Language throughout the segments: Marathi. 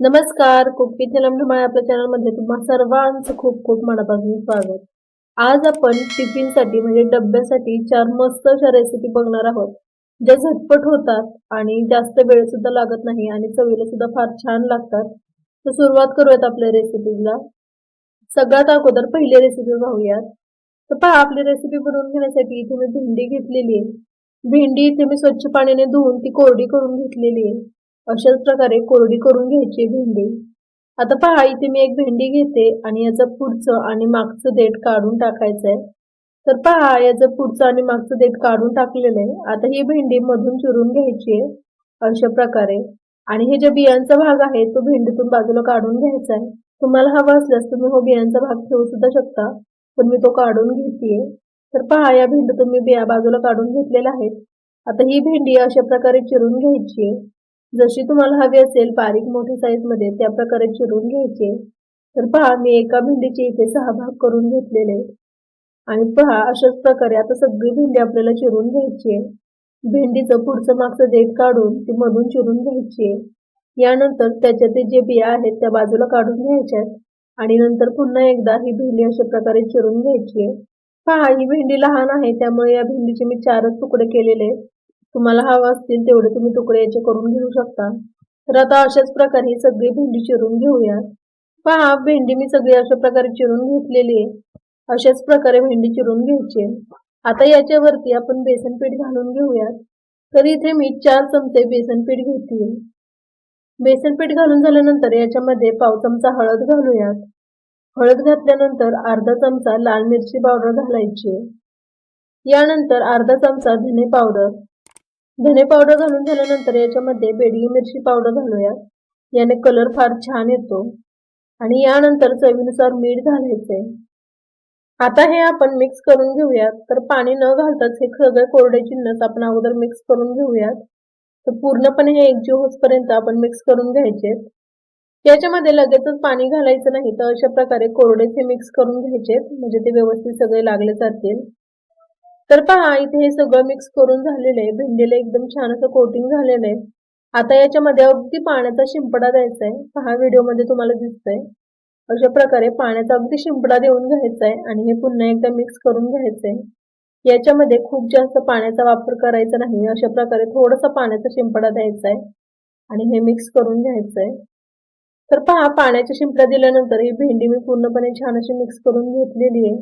नमस्कार कुकी निलम आपल्या चॅनलमध्ये तुम्हा सर्वांचं खूप खूप मनापासून स्वागत. आज आपण टिफिनसाठी म्हणजे डब्यासाठी चार मस्त अशा रेसिपी बघणार आहोत. ज्या झटपट होतात आणि जास्त वेळ सुद्धा लागत नाही आणि चवीला सुद्धा फार छान लागतात. तर सुरुवात करूयात आपल्या रेसिपीला सगळ्यात अगोदर पहिली रेसिपी पाहूयात. तर पहा आपली रेसिपी बनवून घेण्यासाठी इथे मी भेंडी घेतलेली आहे. भेंडी इथे मी स्वच्छ पाण्याने धुवून ती कोरडी करून घेतलेली आहे. अशाच प्रकारे कोरडी करून घ्यायची भेंडी. आता पहा इथे मी एक भेंडी घेते आणि याचं पुढचं आणि मागचं देठ काढून टाकायचं आहे तर पहा याचं पुढचं आणि मागचं देठ काढून टाकलेलं आहे. आता ही भेंडी मधून चिरून घ्यायची आहे अशा प्रकारे. आणि हे जे बियांचा भाग आहे तो भेंडीतून बाजूला काढून घ्यायचा आहे. तुम्हाला हवा असल्यास तुम्ही हो बियांचा भाग ठेवू सुद्धा शकता पण मी तो काढून घेतेय. तर पहा या भेंडी तुम्ही बिया बाजूला काढून घेतलेल्या आहेत. आता ही भेंडी अशा प्रकारे चिरून घ्यायची आहे. जशी तुम्हाला हवी असेल बारीक मोठ्या साईजमध्ये त्या प्रकारे चिरून घ्यायचे. तर पहा मी एका भेंडीचे इथे सहा भाग करून घेतलेले. आणि पहा अशाच प्रकारे आता सगळी भेंडी आपल्याला चिरून घ्यायची. आहे भेंडीचं पुढचं मागचं देठ काढून ती मधून चिरून घ्यायची. आहे यानंतर त्याच्यात जे बिया आहेत त्या बाजूला काढून घ्यायच्यात आणि नंतर पुन्हा एकदा ही भेंडी अशा प्रकारे चिरून घ्यायची. आहे पहा ही भेंडी लहान आहे त्यामुळे या भेंडीचे मी चारच तुकडे केलेले. आहेत तुम्हाला हवा असतील तेवढे तुम्ही तुकडे याचे करून घेऊ शकता. तर आता अशाच प्रकारे ही सगळी भेंडी चिरून घेऊयात पहा भेंडी मी सगळी अशा प्रकारे चिरून घेतलेली आहे. अशाच प्रकारे भेंडी चिरून घ्यायची आता याच्यावरती आपण बेसन पीठ घालून घेऊयात. तर इथे मी चार चमचे बेसन पीठ घेतली. बेसन पीठ घालून झाल्यानंतर याच्यामध्ये पाव चमचा हळद घालूयात. हळद घातल्यानंतर अर्धा चमचा लाल मिरची पावडर घालायची यानंतर अर्धा चमचा धने पावडर. धने पावडर घालून झाल्यानंतर याच्यामध्ये बेडगी मिरची पावडर घालूया. याने कलर फार छान येतो. आणि यानंतर चवीनुसार मीठ घालायचंय. आता हे आपण मिक्स करून घेऊयात. तर पाणी न घालताच हे सगळे कोरडे चिन्नस आपण अगोदर मिक्स करून घेऊयात. तर पूर्णपणे हे एकजीव होतपर्यंत आपण मिक्स करून घ्यायचे याच्यामध्ये लगेचच पाणी घालायचं नाही तर अशा प्रकारे कोरडेचे मिक्स करून घ्यायचे म्हणजे ते व्यवस्थित सगळे लागले जातील तर पहा इथे हे सगळं मिक्स करून झालेलं आहे. भेंडीला एकदम छान असं कोटिंग झालेलं आहे. आता याच्यामध्ये अगदी पाण्याचा शिंपडा द्यायचा आहे. पहा व्हिडिओमध्ये तुम्हाला दिसतंय. अशा प्रकारे पाण्याचा अगदी शिंपडा देऊन घ्यायचा आहे आणि हे पुन्हा एकदा मिक्स करून घ्यायचंय याच्यामध्ये खूप जास्त पाण्याचा वापर करायचा नाही. अशा प्रकारे थोडासा पाण्याचा शिंपडा द्यायचा आहे आणि हे मिक्स करून घ्यायचंय तर पहा पाण्याच्या शिंपडा दिल्यानंतर ही भेंडी मी पूर्णपणे छान अशी मिक्स करून घेतलेली आहे.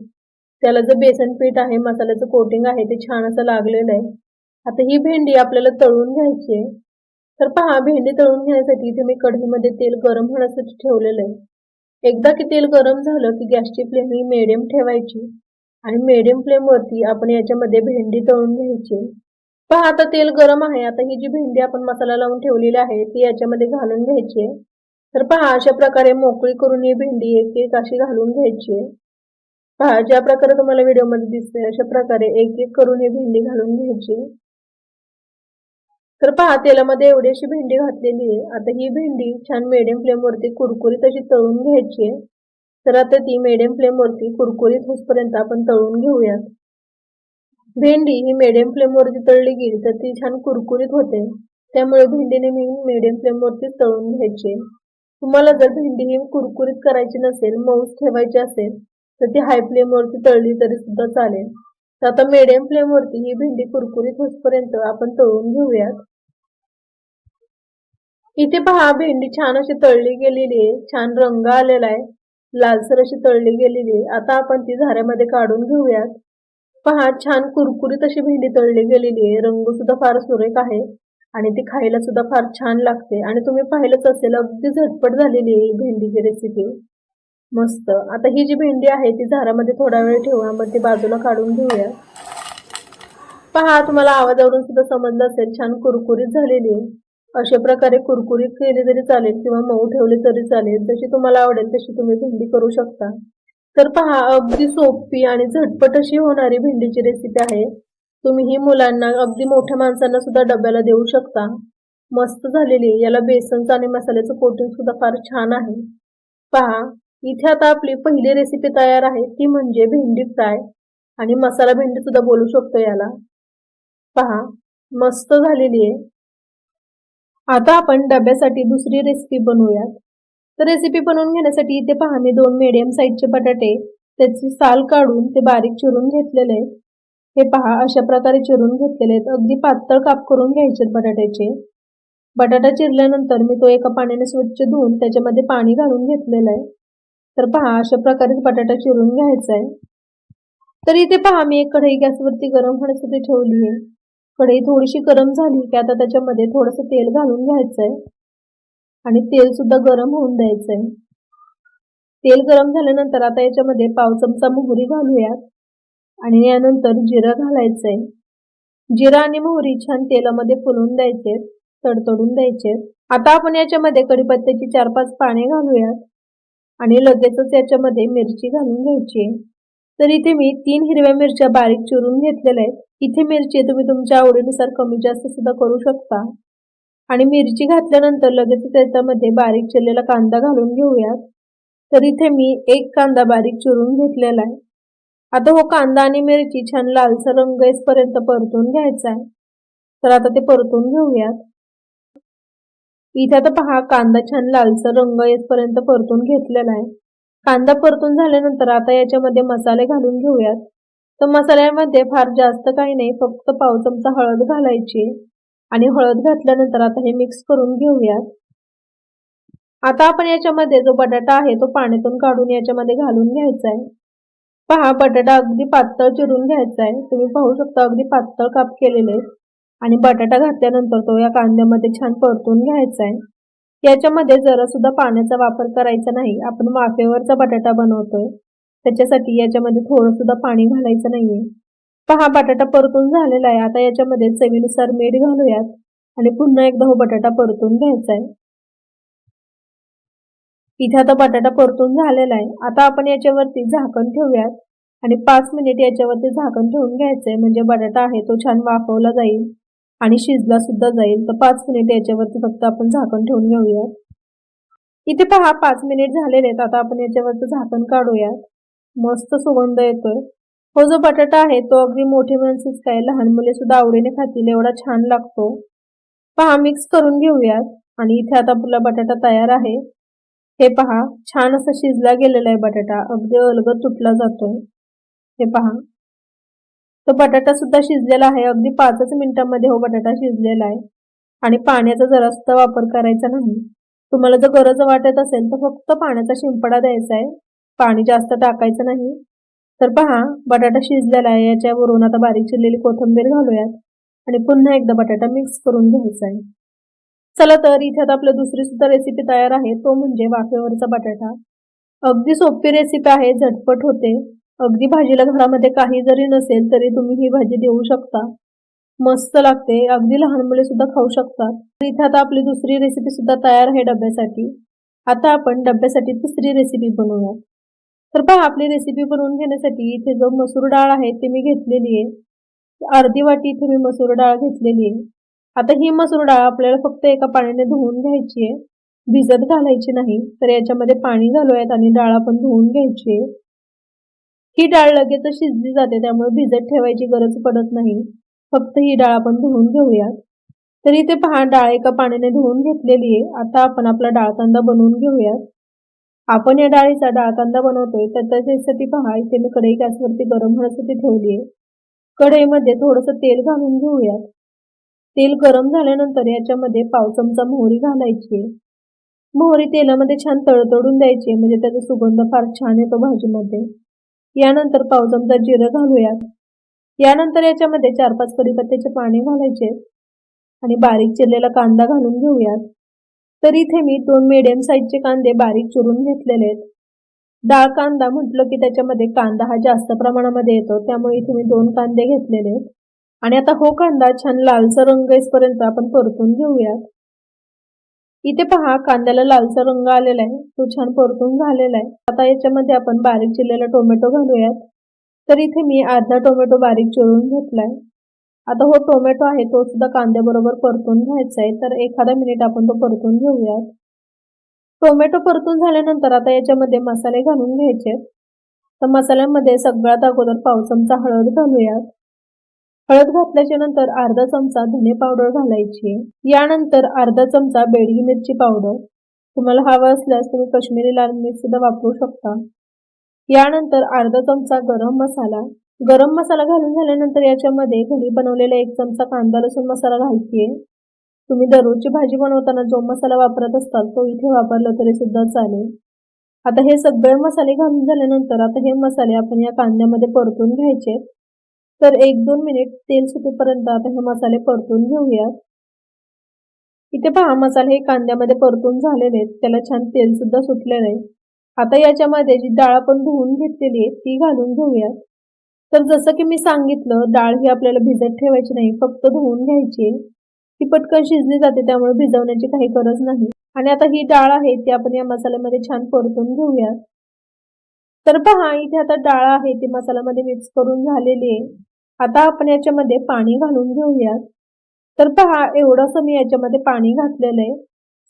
त्याला जे बेसन पीठ आहे मसाल्याचं कोटिंग आहे ते छान असं लागलेलं आहे. आता ही भेंडी आपल्याला तळून घ्यायची आहे. तर पहा भेंडी तळून घेण्यासाठी इथे मी कढईमध्ये तेल गरम होण्यासाठी ठेवलेलं आहे. एकदा की तेल गरम झालं की गॅसची फ्लेम ही मिडियम ठेवायची आणि मिडियम फ्लेमवरती आपण याच्यामध्ये भेंडी तळून घ्यायची पहा आता तेल गरम आहे. आता ही जी भेंडी आपण मसाला लावून ठेवलेली आहे ती याच्यामध्ये घालून घ्यायची तर पहा अशा प्रकारे मोकळी करून ही भेंडी एक एक अशी घालून घ्यायची आहे. पहा ज्या प्रकारे तुम्हाला व्हिडिओमध्ये दिसते अशा प्रकारे एक एक करून ही भेंडी घालून घ्यायची. तर पहा तेलामध्ये एवढी अशी भेंडी घातलेली आहे. आता ही भेंडी छान मिडियम फ्लेमवरती कुरकुरीत अशी तळून घ्यायची आहे. तर आता ती मिडियम फ्लेमवरती कुरकुरीत होसपर्यंत आपण तळून घेऊयात भेंडी ही मिडियम फ्लेमवरती तळली गेली तर ती छान कुरकुरीत होते. त्यामुळे भेंडीने मी मिडियम फ्लेमवरती तळून घ्यायची तुम्हाला जर भेंडी ही कुरकुरीत करायची नसेल मऊस ठेवायची असेल तर ती हाय फ्लेमवरती तळली तरी सुद्धा चालेल. तर आता मिडियम फ्लेमवरती ही भेंडी कुरकुरीत होतपर्यंत आपण तळून घेऊयात. इथे पहा भेंडी छान अशी तळली गेलेली आहे. छान रंग आलेला आहे. लालसर अशी तळली गेलेली आहे. आता आपण ती झाऱ्यामध्ये काढून घेऊयात. पहा छान कुरकुरीत अशी भेंडी तळली गेलेली आहे. रंग सुद्धा फार सुरेख आहे. आणि ती खायला सुद्धा फार छान लागते. आणि तुम्ही पाहिलंच असेल अगदी झटपट झालेली आहे भेंडीची रेसिपी मस्त. आता ही जी भेंडी आहे ती झाडामध्ये थोडा वेळ ठेवून आपण ती बाजूला काढून घेऊया. पहा तुम्हाला आवाजावरून सुद्धा समजलं असेल छान कुरकुरीत झालेली आहे. अशा प्रकारे कुरकुरीत केली तरी चालेल किंवा मऊ ठेवले तरी चालेल. जशी तुम्हाला आवडेल तशी तुम्ही भेंडी करू शकता. तर पहा अगदी सोपी आणि झटपट अशी होणारी भेंडीची रेसिपी आहे. तुम्ही ही मुलांना अगदी मोठ्या माणसांना सुद्धा डब्याला देऊ शकता. मस्त झालेली याला बेसनचं आणि मसाल्याचं कोटिंग सुद्धा फार छान आहे. पहा इथे आता आपली पहिली रेसिपी तयार आहे ती म्हणजे भेंडी फ्राय. आणि मसाला भेंडी सुद्धा बोलू शकतो याला. पहा मस्त झालेली आहे. आता आपण डब्यासाठी दुसरी रेसिपी बनवूयात. तर रेसिपी बनवून घेण्यासाठी इथे पहा मी दोन मीडियम साईजचे बटाटे त्याची साल काढून ते बारीक चिरून घेतलेले आहेत. हे पहा अशा प्रकारे चिरून घेतलेले आहेत. अगदी पातळ काप करून घ्यायचे बटाट्याचे. बटाटा चिरल्यानंतर मी तो एका पाण्याने स्वच्छ धुवून त्याच्यामध्ये पाणी घालून घेतलेलं आहे. तर पहा अशा प्रकारेच बटाटा चिरून घ्यायचा आहे. तर इथे पहा मी एक कढई गॅसवरती गरम होण्यासाठी ठेवली आहे. कढई थोडीशी गरम झाली की आता त्याच्यामध्ये थोडंसं तेल घालून घ्यायचंय. आणि तेल सुद्धा गरम होऊन द्यायचं आहे तेल गरम झाल्यानंतर आता याच्यामध्ये पाव चमचा मोहरी घालूयात. आणि यानंतर जिरा घालायचं आहे जिरा आणि मोहरी छान तेलामध्ये फुलून द्यायचे तडतडून द्यायचे आता आपण याच्यामध्ये कढीपत्त्याची चार पाच पाने घालूयात. आणि लगेचच याच्यामध्ये मिरची घालून घ्यायची. तर इथे मी तीन हिरव्या मिरच्या बारीक चिरून घेतलेल्या आहेत. इथे मिरची तुम्ही तुमच्या आवडीनुसार कमी जास्त सुद्धा करू शकता. आणि मिरची घातल्यानंतर लगेचच त्याच्यामध्ये बारीक चिरलेला कांदा घालून घेऊयात. तर इथे मी एक कांदा बारीक चिरून घेतलेला आहे. आता हो कांदा आणि मिरची छान लालसर रंग येईपर्यंत परतून घ्यायचा आहे. तर आता ते परतून घेऊयात. इथे आता पहा कांदा छान लालसर रंग येतपर्यंत परतून घेतलेला आहे. कांदा परतून झाल्यानंतर आता याच्यामध्ये मसाले घालून घेऊयात. तर मसाल्यामध्ये फार जास्त काही नाही फक्त पाव चमचा हळद घालायची आणि हळद घातल्यानंतर आता हे मिक्स करून घेऊयात. आता आपण याच्यामध्ये जो बटाटा आहे तो पाण्यातून काढून याच्यामध्ये घालून घ्यायचा आहे. पहा बटाटा अगदी पातळ चिरून घ्यायचा आहे. तुम्ही पाहू शकता अगदी पातळ काप केलेले आणि बटाटा घातल्यानंतर तो या कांद्यामध्ये छान परतून घ्यायचा आहे. याच्यामध्ये जरा सुद्धा पाण्याचा वापर करायचा नाही. आपण वाफेवरचा बटाटा बनवतोय. त्याच्यासाठी याच्यामध्ये थोडं सुद्धा पाणी घालायचं नाहीये. पहा बटाटा परतून झालेला आहे. आता याच्यामध्ये चवीनुसार मीठ घालूयात आणि पुन्हा एकदा हो बटाटा परतून घ्यायचा आहे. इथे आता बटाटा परतून झालेला आहे. आता आपण याच्यावरती झाकण ठेवूयात आणि पाच मिनिट याच्यावरती झाकण ठेवून घ्यायचंय म्हणजे बटाटा आहे तो छान वाफवला जाईल. आणि शिजला सुद्धा जाईल. तर पाच मिनिट याच्यावरती फक्त आपण झाकण ठेवून घेऊयात इथे पहा पाच मिनिट झालेले आहेत. आता आपण याच्यावरचं झाकण काढूयात मस्त सुगंध येतोय. हो जो बटाटा आहे तो अगदी मोठी माणसेच काय लहान मुले सुद्धा आवडीने खातील. एवढा छान लागतो. पहा मिक्स करून घेऊयात. आणि इथे आता आपला बटाटा तयार आहे. हे पहा छान असा शिजला गेलेला आहे बटाटा. अगदी अलगद तुटला जातोय. हे पहा. तो बटाटा सुद्धा शिजलेला आहे. अगदी पाचच मिनिटांमध्ये हो बटाटा शिजलेला आहे. आणि पाण्याचा जरास्त वापर करायचा नाही तुम्हाला जर गरज वाटत असेल तर फक्त पाण्याचा शिंपडा द्यायचा आहे. पाणी जास्त टाकायचं नाही. तर पहा बटाटा शिजलेला आहे. याच्यावरून आता बारीक चिरलेली कोथिंबीर घालूयात. आणि पुन्हा एकदा बटाटा मिक्स करून घ्यायचा आहे. चला तर इथे आता आपली दुसरी सुद्धा रेसिपी तयार आहे. तो म्हणजे वाफेवरचा बटाटा. अगदी सोपी रेसिपी आहे. झटपट होते. अगदी भाजीला घरामध्ये काही जरी नसेल तरी तुम्ही ही भाजी देऊ शकता. मस्त लागते. अगदी लहान मुले सुद्धा खाऊ शकतात. इथे आता आपली दुसरी रेसिपी सुद्धा तयार आहे डब्यासाठी. आता आपण डब्यासाठी तिसरी रेसिपी बनवूया तर पहा आपली रेसिपी बनवून घेण्यासाठी इथे जो मसूर डाळ आहे ते मी घेतलेली आहे. अर्धी वाटी इथे मी मसूर डाळ घेतलेली आहे. आता ही मसूर डाळ आपल्याला फक्त एका पाण्याने धुवून घ्यायची आहे. भिजत घालायची नाही. तर याच्यामध्ये पाणी घालूयात आणि डाळ आपण धुवून घ्यायची आहे. ही डाळ लगेच शिजली जाते त्यामुळे भिजत ठेवायची गरज पडत नाही. फक्त ही डाळ आपण धुवून घेऊयात. तर इथे पहा डाळ एका पाण्याने धुवून घेतलेली आहे. आता आपण आपला डाळ कांदा बनवून घेऊयात. आपण या डाळीचा डाळ कांदा बनवतोय तर त्याच्यासाठी पहा. इथे मी कढई गॅसवरती गरम होण्यासाठी ठेवली आहे. कढईमध्ये थोडंसं तेल घालून घेऊयात. तेल गरम झाल्यानंतर याच्यामध्ये पाव चमचा मोहरी घालायची मोहरी तेलामध्ये छान तळतळून द्यायची म्हणजे त्याचा सुगंध फार छान येतो भाजीमध्ये. यानंतर पाव चमचा जिरं घालूयात. यानंतर याच्यामध्ये चार पाच कढीपत्त्याचे पाणी घालायचे आणि बारीक चिरलेला कांदा घालून घेऊयात. तर इथे मी दोन मिडियम साईजचे कांदे बारीक चिरून घेतलेले आहेत. डाळ कांदा म्हटलं की त्याच्यामध्ये कांदा हा जास्त प्रमाणामध्ये येतो त्यामुळे इथे मी दोन कांदे घेतलेले आहेत. आणि आता हो कांदा छान लालसर रंग येईपर्यंत आपण परतून घेऊयात. इथे पहा कांद्याला लालचा रंग आलेला आहे. तो छान परतून झालेला आहे. आता याच्यामध्ये आपण बारीक चिरलेला टोमॅटो घालूयात. तर इथे मी अर्धा टोमॅटो बारीक चिरून घेतलाय. आता हो टोमॅटो आहे तो सुद्धा कांद्याबरोबर परतून घ्यायचा आहे. तर एखादा मिनिट आपण तो परतून घेऊयात. टोमॅटो परतून झाल्यानंतर आता याच्यामध्ये मसाले घालून घ्यायचे तर मसाल्यामध्ये सगळ्यात अगोदर पाव चमचा हळद घालूयात. हळद घातल्याच्या नंतर अर्धा चमचा धने पावडर घालायची. यानंतर अर्धा चमचा बेडगी मिरची पावडर. तुम्हाला हवं असल्यास तुम्ही कश्मीरी लाल मिर्च सुद्धा वापरू शकता. यानंतर अर्धा चमचा गरम मसाला. गरम मसाला घालून झाल्यानंतर याच्यामध्ये घरी बनवलेला एक चमचा कांदा लसूण मसाला घालते तुम्ही दररोजची भाजी बनवताना जो मसाला वापरत असताल तो इथे वापरला तरी सुद्धा चालेल. आता हे सगळे मसाले घालून झाल्यानंतर आता हे मसाले आपण या कांद्यामध्ये परतून घ्यायचे. तर एक दोन मिनिट तेल सुटेपर्यंत आता हे मसाले परतून घेऊयात इथे पहा मसाले हे कांद्यामध्ये परतून झालेले आहेत. त्याला छान तेल सुद्धा सुटलेलं आहे. आता याच्यामध्ये जी डाळ आपण धुवून घेतलेली आहे ती घालून घेऊयात तर जसं की मी सांगितलं डाळ ही आपल्याला भिजत ठेवायची नाही फक्त धुवून घ्यायची ती पटकन शिजली जाते त्यामुळे भिजवण्याची काही गरज नाही. आणि आता ही डाळ आहे ती आपण या मसाल्यामध्ये छान परतून घेऊयात तर पहा इथे आता डाळ आहे ती मसाल्यामध्ये मिक्स करून झालेली आहे. आता आपण याच्यामध्ये पाणी घालून घेऊयात. तर पहा एवढंसं मी याच्यामध्ये पाणी घातलेलं आहे.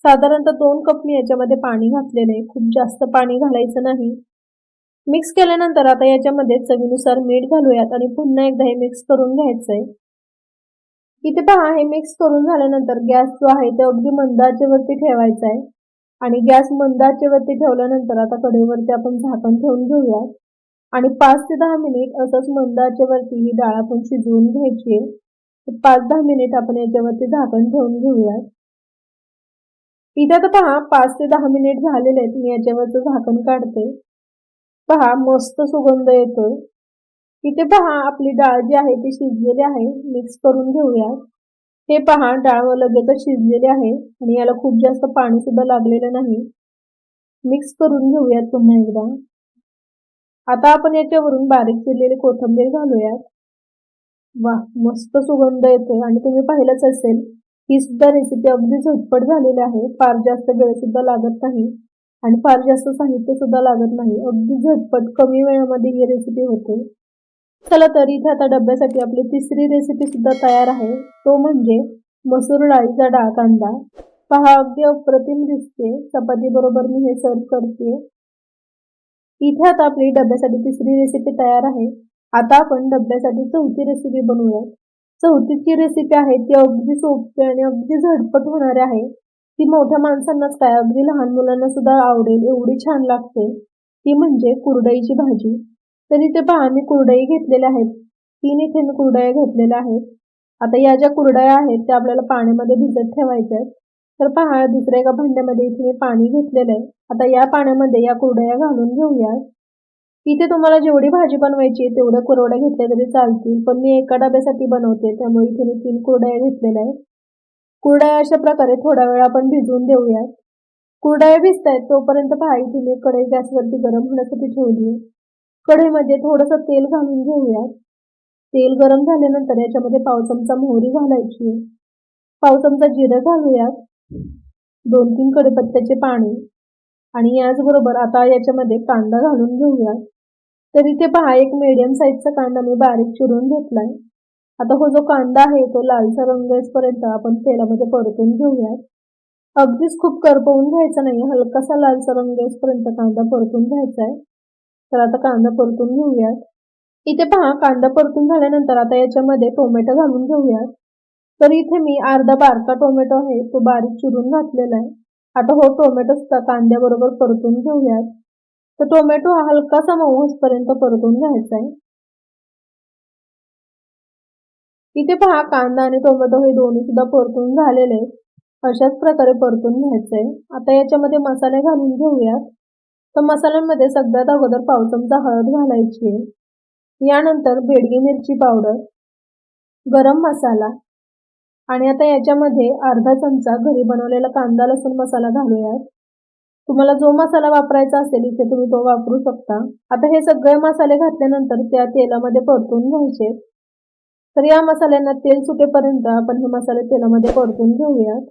साधारणतः दोन कप मी याच्यामध्ये पाणी घातलेलं आहे. खूप जास्त पाणी घालायचं नाही. मिक्स केल्यानंतर आता याच्यामध्ये चवीनुसार मीठ घालूयात आणि पुन्हा एकदा हे मिक्स करून घ्यायचंय. इथे पहा हे मिक्स करून झाल्यानंतर गॅस जो आहे तो अगदी मंदाचेवरती ठेवायचा आहे आणि गॅस मंदाचेवरती ठेवल्यानंतर आता कढईवरती आपण झाकण ठेवून घेऊयात. आणि पाच ते दहा मिनिट असंच मंदाचेवरती ही डाळ आपण शिजवून घ्यायची. आहे पाच दहा मिनिट आपण याच्यावरती झाकण ठेवून घेऊयात इथे आता पहा पाच ते दहा मिनिट झालेले आहेत. मी याच्यावरचं झाकण काढते. पहा मस्त सुगंध येतोय. इथे पहा आपली डाळ जी आहे ती शिजलेली आहे. मिक्स करून घेऊया. हे पहा डाळ लगेचच शिजलेली आहे आणि याला खूप जास्त पाणी सुद्धा लागलेलं नाही. मिक्स करून घेऊयात पुन्हा एकदा. आता आपण याच्यावरून बारीक चिरलेली कोथिंबीर घालूयात. वा मस्त सुगंध येतोय. आणि तुम्ही पाहिलंच असेल ही सुद्धा रेसिपी अगदी झटपट झालेली आहे. फार जास्त वेळ सुद्धा लागत नाही. आणि फार जास्त साहित्य सुद्धा लागत नाही. अगदी झटपट कमी वेळामध्ये ही रेसिपी होते. चला तर इथे आता डब्यासाठी आपली तिसरी रेसिपी सुद्धा तयार आहे. तो म्हणजे मसूर डाळीचा डाळ कांदा. पहा अगदी अप्रतिम दिसते. चपाती बरोबर मी हे सर्व करते. इथे आता आपली डब्यासाठी तिसरी रेसिपी तयार आहे. आता आपण डब्यासाठी चौथी रेसिपी बनवूयात. चौथीची रेसिपी आहे ती अगदी सोपी आणि अगदी झटपट होणारी आहे. ती मोठ्या माणसांनाच काय अगदी लहान मुलांना सुद्धा आवडेल एवढी छान लागते. ती म्हणजे कुरडईची भाजी. तर इथे पहा मी कुरडई घेतलेल्या आहेत. तीन इथे मी कुरडया घेतलेल्या आहेत. आता या ज्या कुरडया आहेत त्या आपल्याला पाण्यामध्ये भिजत ठेवायच्या आहेत. तर पहा दुसऱ्या एका भांड्यामध्ये इथे मी पाणी घेतलेलं आहे. आता या पाण्यामध्ये या कुरड्या घालून घेऊया इथे तुम्हाला जेवढी भाजी बनवायची तेवढ्या कुरवड्या घेतल्या तरी चालतील. पण मी एका डब्यासाठी बनवते त्यामुळे इथे मी तीन कुरड्या घेतलेल्या आहेत. कुरड्या अशा प्रकारे थोडा वेळ आपण भिजवून देऊयात. भिजत आहेत तोपर्यंत पहा इथे मी कढई गॅसवरती गरम होण्यासाठी ठेवली कढईमध्ये थोडंसं तेल घालून घेऊयात. तेल गरम झाल्यानंतर याच्यामध्ये पाव चमचा मोहरी घालायची पाव चमचा जिरं घालूयात. दोन तीन कडीपत्त्याचे पाणी आणि याचबरोबर आता याच्यामध्ये कांदा घालून घेऊया. तर इथे पहा एक मीडियम साईजचा कांदा मी बारीक चिरून घेतलाय. आता हो जो कांदा आहे तो लालसा रंग येईपर्यंत आपण तेलामध्ये परतून घेऊयात अगदीच खूप करपवून घ्यायचा नाही हलकासा लालसा रंग येईपर्यंत कांदा परतून घ्यायचा आहे. तर आता कांदा परतून घेऊयात इथे पहा कांदा परतून झाल्यानंतर आता याच्यामध्ये टोमॅटो घालून घेऊयात तर इथे मी अर्धा बारका टोमॅटो आहे तो बारीक चिरून घातलेला आहे. आता हो टोमॅटो कांद्याबरोबर परतून घेऊयात. तर टोमॅटो हा हलकासा मऊ पर्यंत परतून घ्यायचा आहे. इथे पहा कांदा आणि टोमॅटो हे दोन्ही सुद्धा परतून झालेले आहेत. अशाच प्रकारे परतून घ्यायचंय आता याच्यामध्ये मसाले घालून घेऊयात. तर मसाल्यांमध्ये सगळ्यात अगोदर पाव चमचा हळद घालायची आहे. यानंतर बेडगी मिरची पावडर गरम मसाला आणि आता याच्यामध्ये अर्धा चमचा घरी बनवलेला कांदा लसूण मसाला घालूयात. तुम्हाला जो मसाला वापरायचा असेल इथे तुम्ही तो वापरू शकता. आता हे सगळे मसाले घातल्यानंतर त्या तेलामध्ये परतून घ्यायचे. तर या मसाल्यांना तेल सुटेपर्यंत आपण हे मसाले तेलामध्ये परतून घेऊयात.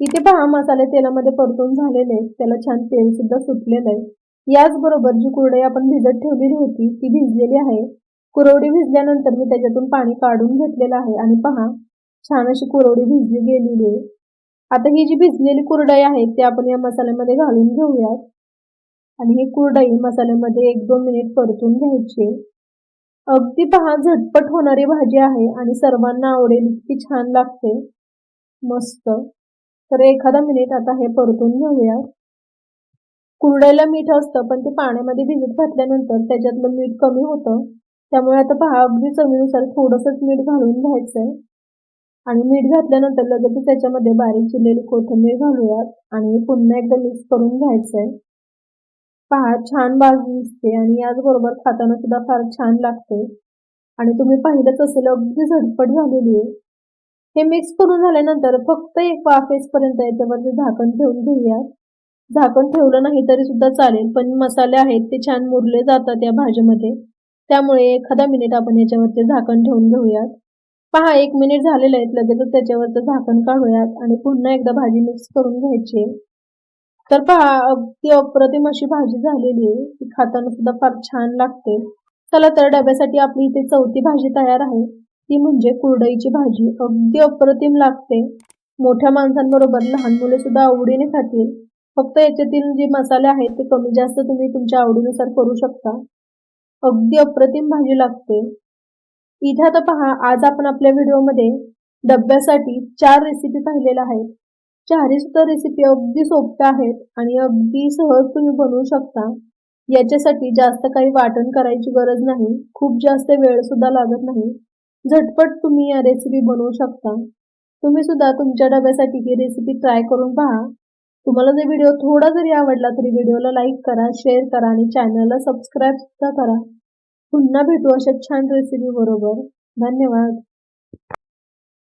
इथे पहा मसाले तेलामध्ये परतून झालेले त्याला छान तेल सुद्धा सुटलेलं आहे. याचबरोबर जी कुरडई आपण भिजत ठेवलेली होती ती भिजलेली आहे. कुरवडी भिजल्यानंतर मी त्याच्यातून पाणी काढून घेतलेलं आहे. आणि पहा छान अशी कुरवडी भिजली गेलेली आहे. आता ही जी भिजलेली कुरडई आहे ती आपण या मसाल्यामध्ये घालून घेऊयात. आणि ही कुरडई मसाल्यामध्ये एक दोन मिनिट परतून घ्यायची. अगदी पहा झटपट होणारी भाजी आहे आणि सर्वांना आवडेल इतकी छान लागते. मस्त. तर एखादा मिनिट आता हे परतून घेऊया कुरडईला मीठ असतं पण ते पाण्यामध्ये भिजत घातल्यानंतर त्याच्यातलं मीठ कमी होतं. त्यामुळे आता पहा अगदी चवीनुसार थोडंसंच मीठ घालून घ्यायचंय. आणि मीठ घातल्यानंतर लगेच त्याच्यामध्ये बारीक चिरलेली कोथिंबीर घालूयात आणि पुन्हा एकदा मिक्स करून घ्यायचंय. पहा छान बाजू दिसते आणि याचबरोबर खाताना सुद्धा फार छान लागते. आणि तुम्ही पाहिलंच असेल अगदी झटपट झालेली आहे. हे मिक्स करून झाल्यानंतर फक्त एक वाफेसपर्यंत याच्यावरती झाकण ठेवून घेऊयात. झाकण ठेवलं नाही तरी सुद्धा चालेल पण मसाले आहेत ते छान मुरले जातात या भाजीमध्ये त्यामुळे एखादा मिनिट आपण याच्यावरती झाकण ठेवून घेऊयात. पहा एक मिनिट झालेलं आहे लगेचच त्याच्यावरचं झाकण काढूयात आणि पुन्हा एकदा भाजी मिक्स करून घ्यायची. तर पहा अगदी अप्रतिम अशी भाजी झालेली आहे. ती खाताना सुद्धा फार छान लागते. चला तर डब्यासाठी आपली इथे चौथी भाजी तयार आहे. ती म्हणजे कुरडईची भाजी. अगदी अप्रतिम लागते. मोठ्या माणसांबरोबर लहान मुले सुद्धा आवडीने खातील. फक्त याच्यातील जे मसाले आहेत ते कमी जास्त तुम्ही तुमच्या आवडीनुसार करू शकता. अगदी अप्रतिम भाजी लागते. इथे आता पहा आज आपण आपल्या व्हिडिओमध्ये डब्यासाठी चार रेसिपी पाहिलेल्या आहेत. चारही सुद्धा रेसिपी अगदी सोप्या आहेत आणि अगदी सहज तुम्ही बनवू शकता. याच्यासाठी जास्त काही वाटण करायची गरज नाही. खूप जास्त वेळ सुद्धा लागत नाही. झटपट तुम्ही या रेसिपी बनवू शकता. तुम्ही सुद्धा तुमच्या डब्यासाठी ही रेसिपी ट्राय करून पहा. तुम्हाला जर व्हिडिओ थोडा जरी आवडला तरी व्हिडिओला लाईक करा शेअर करा आणि चॅनलला सबस्क्राईब सुद्धा करा. पुन्हा भेटू. अशा छान रेसिपी बरोबर. धन्यवाद.